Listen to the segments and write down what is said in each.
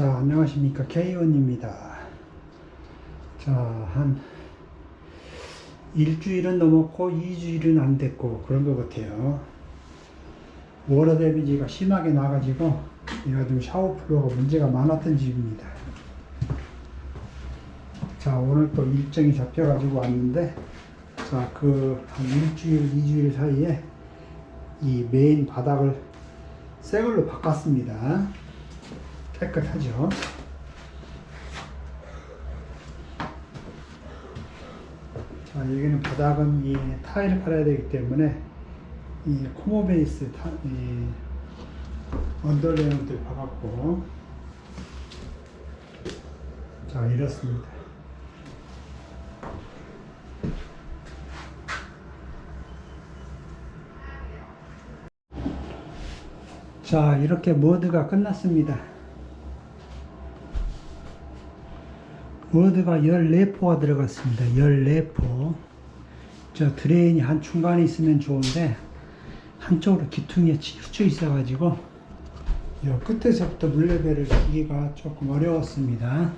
자, 안녕하십니까. K원입니다. 자, 한 일주일은 넘었고, 2주일은 안 됐고, 그런 것 같아요. 워터 데미지가 심하게 나가지고, 얘가 좀 샤워 플로가 문제가 많았던 집입니다. 자, 오늘 또 일정이 잡혀 가지고 왔는데, 자, 그, 한 일주일, 2주일 사이에 이 메인 바닥을 새 걸로 바꿨습니다. 깨끗하죠. 자, 여기는 바닥은 이 타일을 깔아야 되기 때문에 이 코모 베이스 타, 이 언더레이먼트를 박았고 자 이렇습니다. 자 이렇게 모드가 끝났습니다. 워드가 14포가 들어갔습니다. 14포. 저 드레인이 한 중간에 있으면 좋은데 한쪽으로 기퉁이 치우쳐 있어가지고 이 끝에서부터 물레배를 기기가 조금 어려웠습니다.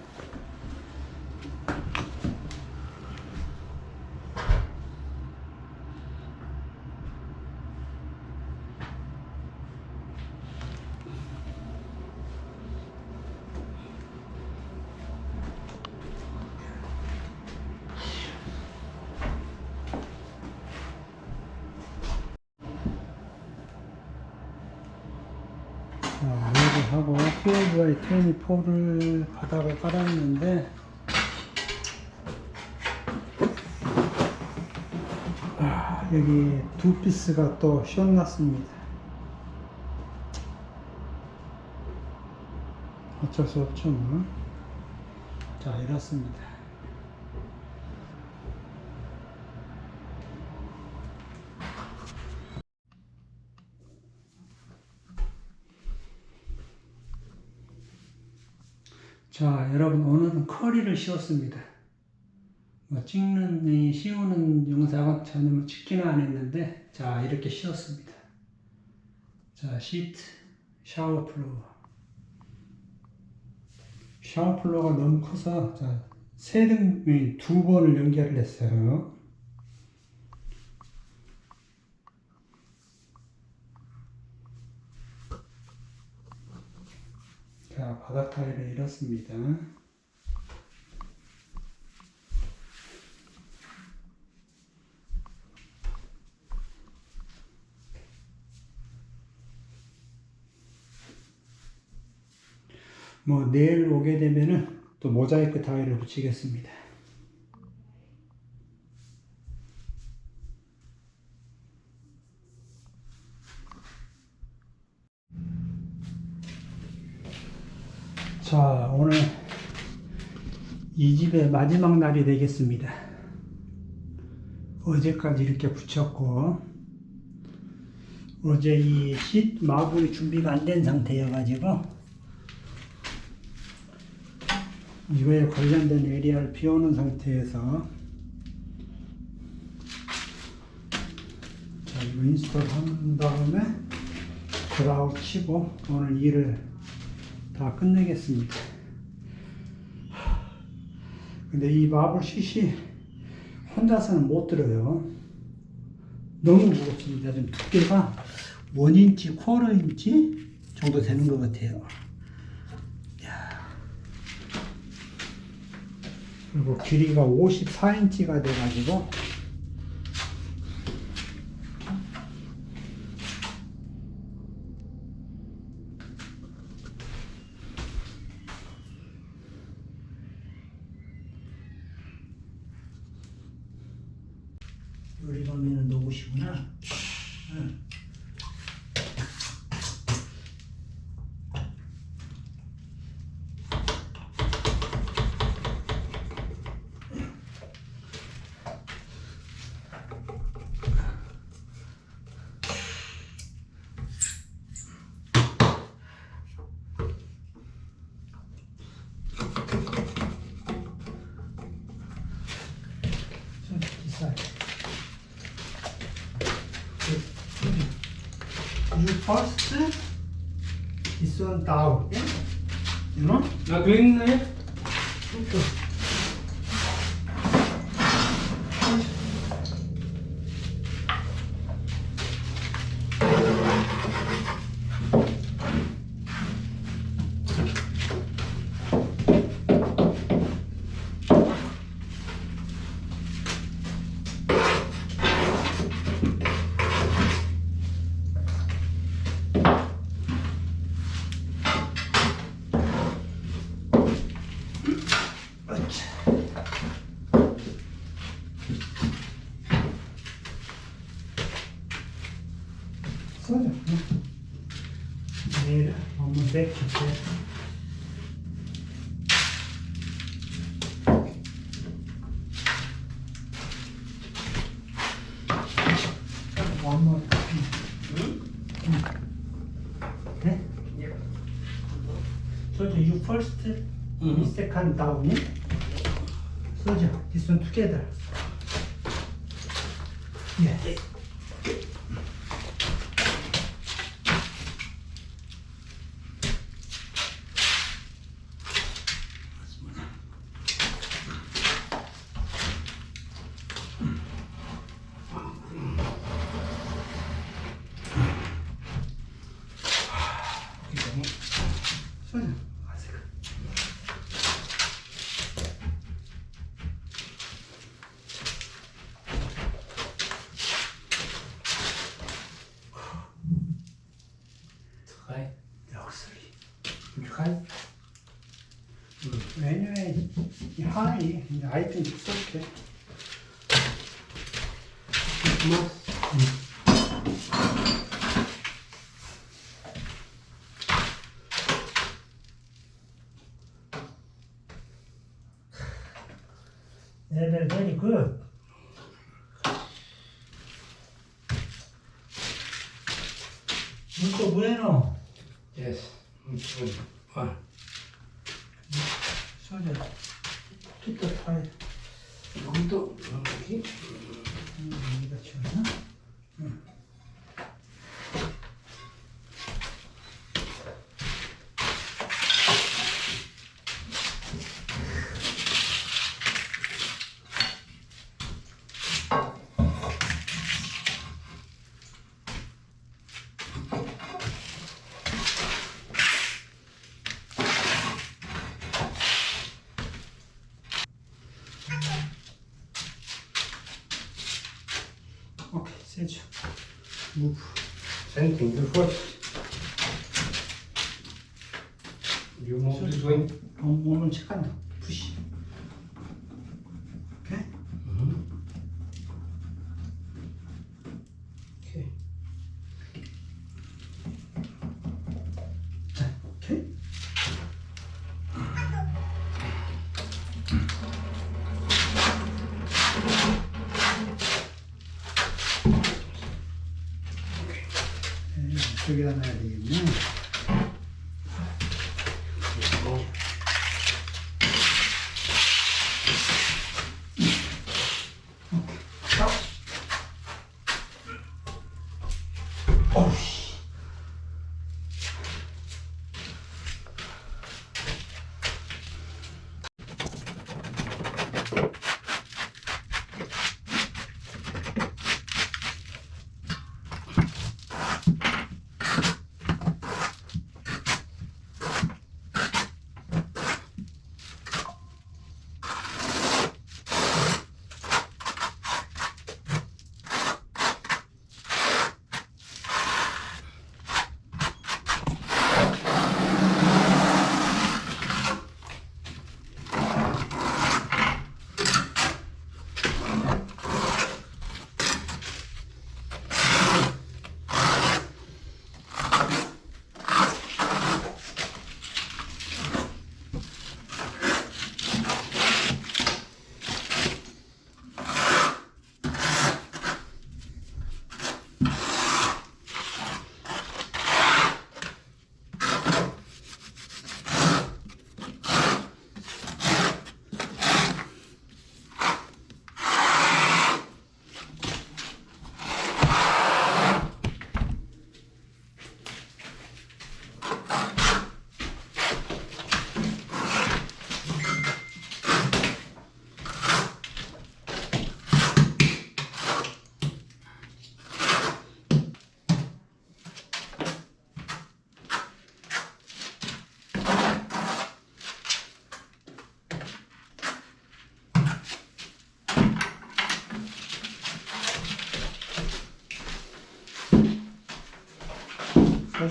자, 여기 하고 12 24를 바닥을 깔았는데 아, 여기 두 피스가 또 시원났습니다. 어쩔 수 없죠 뭐. 자 이렇습니다. 자, 여러분 오늘은 커리를 씌웠습니다. 뭐 찍는 이 씌우는 영상은 전혀 뭐 찍지는 않았는데 자 이렇게 씌웠습니다. 자 시트 샤워 플로어 샤워 플로어가 너무 커서 자 세등이 두 번을 연결을 했어요. 자 바닥 타일은 이렇습니다. 뭐 내일 오게 되면은 또 모자이크 타일을 붙이겠습니다. 자, 오늘 이 집의 마지막 날이 되겠습니다. 어제까지 이렇게 붙였고, 어제 이시 마블이 준비가 안 된 상태여가지고, 이거에 관련된 에리아를 비워놓은 상태에서, 자, 이거 인스톨 한 다음에, 그라우 치고, 오늘 일을 다 끝내겠습니다. 근데 이 마블 씻이 혼자서는 못 들어요. 너무 무겁습니다. 좀 두께가 1인치, 쿼터 인치 정도 되는 것 같아요. 야. 그리고 길이가 54인치가 돼가지고 요리 가면은 놓으시구나. 응. 좀 비싸요. You first this one down. Okay? You know? 나 clean है 써 줘. 내일. 네? You first, Mhm. second down. So this one together. Yeah. 소주 가세요. Hai 역설이. Hai 왜냐면 이 하나이 이제 아이템 They're very good. Muito bueno. Yes Good One 소주. 키도 타이. Untuk Lagi 여기다 치웠나? 오케이, 세죠. 무브. Same thing the first You move this way 몸, 몸은 체크한다. 푸시. 오케이? Okay 자, 오케이? 네, 이쪽에다 놔야 되겠네.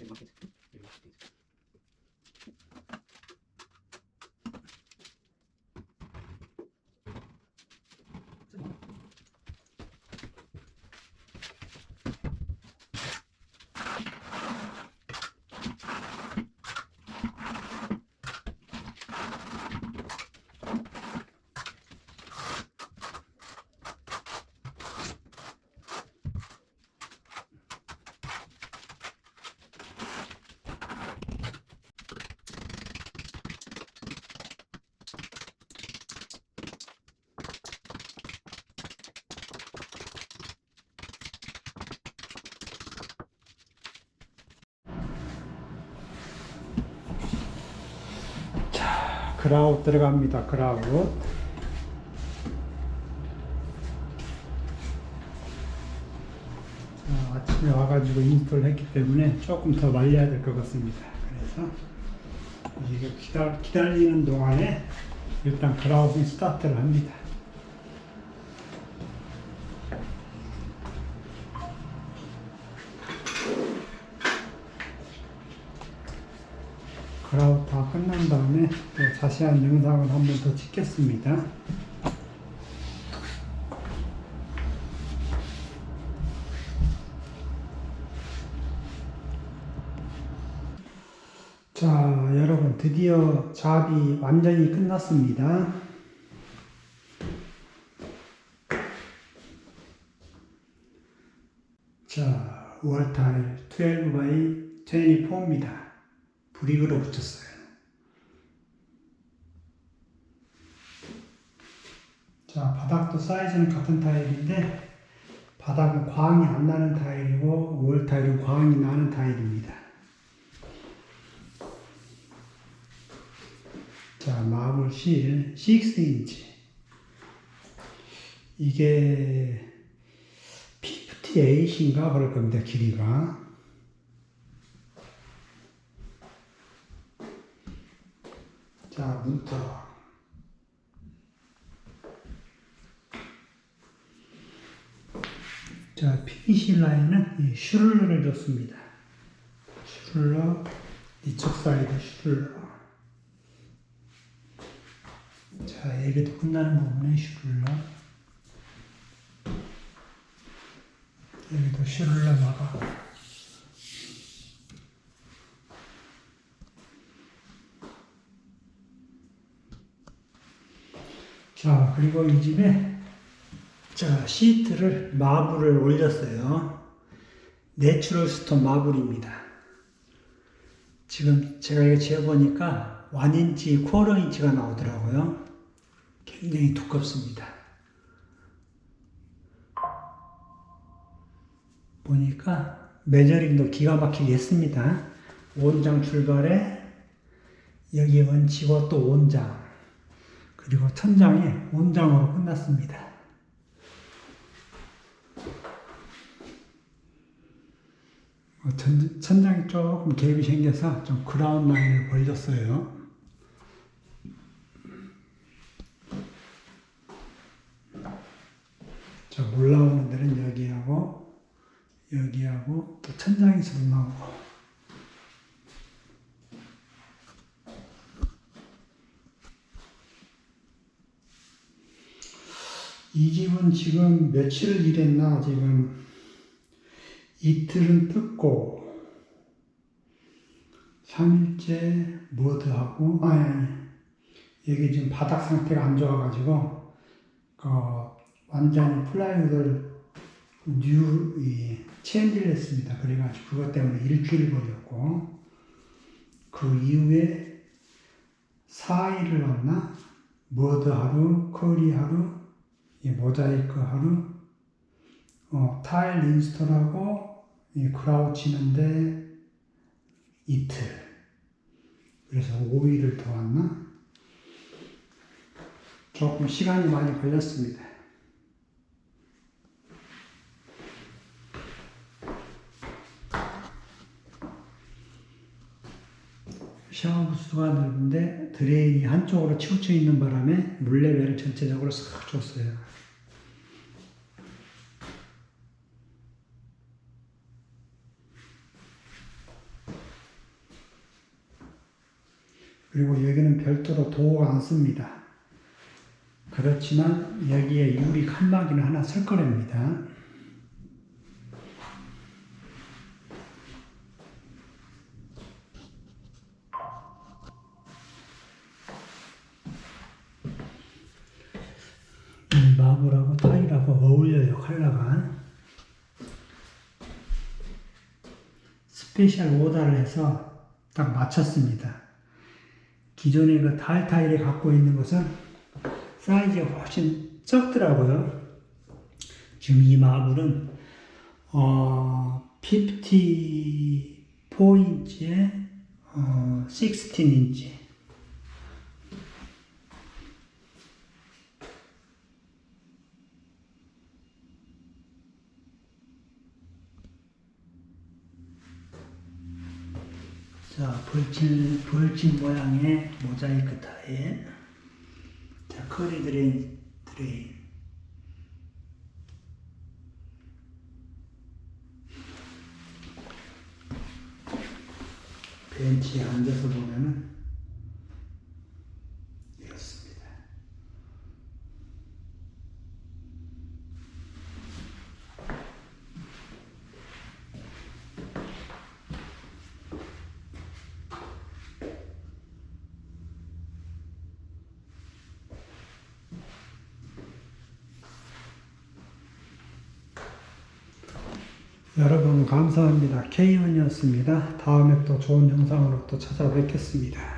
Imagínate. 그라웃 들어갑니다. 그라웃. 자, 아침에 와가지고 인스톨 했기 때문에 조금 더 말려야 될 것 같습니다. 그래서 이게 기다, 기다리는 동안에 일단 그라웃이 스타트를 합니다. 그라웃 다음에 또 자세한 영상을 한 번 더 찍겠습니다. 자, 여러분 드디어 작업이 완전히 끝났습니다. 자, 월타일 12 by 24입니다. 브릭으로 붙였어요. 자, 바닥도 사이즈는 같은 타일인데 바닥은 광이 안 나는 타일이고 월 타일은 광이 나는 타일입니다. 자, 마블 실 6인치. 이게 58인가 그럴 겁니다, 길이가. 자, 자, 문터. 자, 이 슈를러를 줬습니다. 슈를러, 이쪽 사이드 슈를러. 자, 여기도 끝나는 부분에 슈를러. 여기도 슈를러 막아. 자, 그리고 이 집에 자, 시트를 마블을 올렸어요. 내추럴 스톤 마블입니다. 지금 제가 이거 재보니까 1인치, 쿼터 인치가 나오더라고요. 굉장히 두껍습니다. 보니까 메저링도 기가 막히게 했습니다. 원장 출발에 여기 얹히고 또 원장 그리고 천장이 원장으로 끝났습니다. 어, 천, 천장이 조금 갭이 생겨서 좀 그라운 라인을 벌렸어요. 자, 올라오는 데는 여기하고 여기하고 또 천장에서 나오고 이 집은 지금 며칠을 일했나 지금 이틀은 뜯고 3일째 머드하고 아니 여기 지금 바닥 상태가 안 좋아가지고 어, 완전히 플라이우드를 뉴 체인지를 했습니다. 그래가지고 그것 때문에 일주일 걸렸고 그 이후에 4일을 왔나 머드 하루, 커리 하루, 이 모자이크 하루, 어, 타일 인스톨하고 이 그라우 치는데 이틀. 그래서 5일을 더 왔나? 조금 시간이 많이 걸렸습니다. 샤워 부스가 넓은데 드레인이 한쪽으로 치우쳐 있는 바람에 물 레벨을 전체적으로 싹 줬어요. 그리고 여기는 별도로 도어가 안 씁니다. 그렇지만 여기에 유리 칸막이는 하나 쓸 거랍니다. 이 마블하고 타일하고 어울려요 컬러가 스페셜 오더를 해서 딱 맞췄습니다 기존의 그 타일 타일이 갖고 있는 것은 사이즈가 훨씬 적더라고요. 지금 이 마블은 어 54인치에 어 16인치 자, 불칠, 불칠 모양의 모자이크 타일. 자, 커리 드레인, 드레인. 벤치에 앉아서 보면은 이렇습니다. 여러분 감사합니다. K원이었습니다. 다음에 또 좋은 영상으로 또 찾아뵙겠습니다.